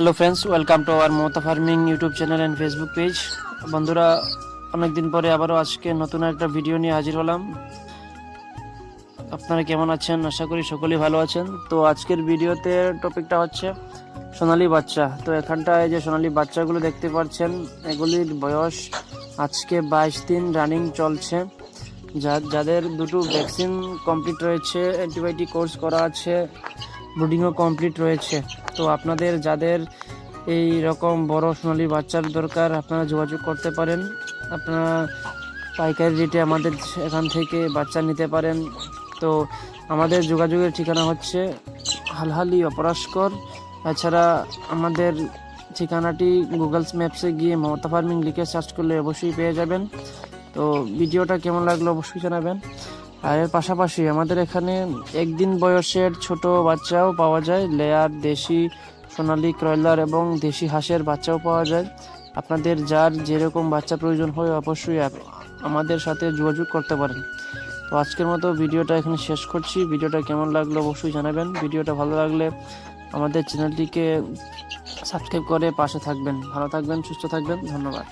Hello friends welcome to our Mamata farming YouTube channel and Facebook page বন্ধুরা, অনেকদিন পরে আবারও আজকে নতুন একটা ভিডিও নিয়ে হাজির হলাম। আপনারা কেমন আছেন? আশা করি সকলেই ভালো আছেন। তো আজকের ভিডিওতে টপিকটা হচ্ছে সোনালী বাচ্চা। তো এখানটায় যে সোনালী বাচ্চাগুলো দেখতে পাচ্ছেন, এগুলির বয়স আজকে বাইশ দিন রানিং চলছে। যা যাদের দুটো ভ্যাকসিন কমপ্লিট রয়েছে অ্যান্টিবায়োটিক কোর্স করা আছে ব্রুডিংও কমপ্লিট রয়েছে। তো আপনাদের যাদের এই রকম বড় সোনালি বাচ্চার দরকার, আপনারা যোগাযোগ করতে পারেন। আপনারা পাইকারি রেটে আমাদের এখান থেকে বাচ্চা নিতে পারেন। তো আমাদের যোগাযোগের ঠিকানা হচ্ছে হালহালি অপরাস্কর এছাড়া আমাদের ঠিকানাটি গুগল ম্যাপসে গিয়ে মমতা ফার্মিং লিখে সার্চ করলে অবশ্যই পেয়ে যাবেন। তো ভিডিওটা কেমন লাগল অবশ্যই জানাবেন। আর এর পাশাপাশি আমাদের এখানে একদিন বয়সের ছোট বাচ্চাও পাওয়া যায়, লেয়ার, দেশি সোনালী, ক্রয়লার এবং দেশি হাঁসের বাচ্চাও পাওয়া যায়। আপনাদের যার যেরকম বাচ্চা প্রয়োজন হয় অবশ্যই আমাদের সাথে যোগাযোগ করতে পারেন। তো আজকের মতো ভিডিওটা এখানে শেষ করছি। ভিডিওটা কেমন লাগল অবশ্যই জানাবেন। ভিডিওটা ভালো লাগলে আমাদের চ্যানেলটিকে সাবস্ক্রাইব করে পাশে থাকবেন। ভালো থাকবেন, সুস্থ থাকবেন। ধন্যবাদ।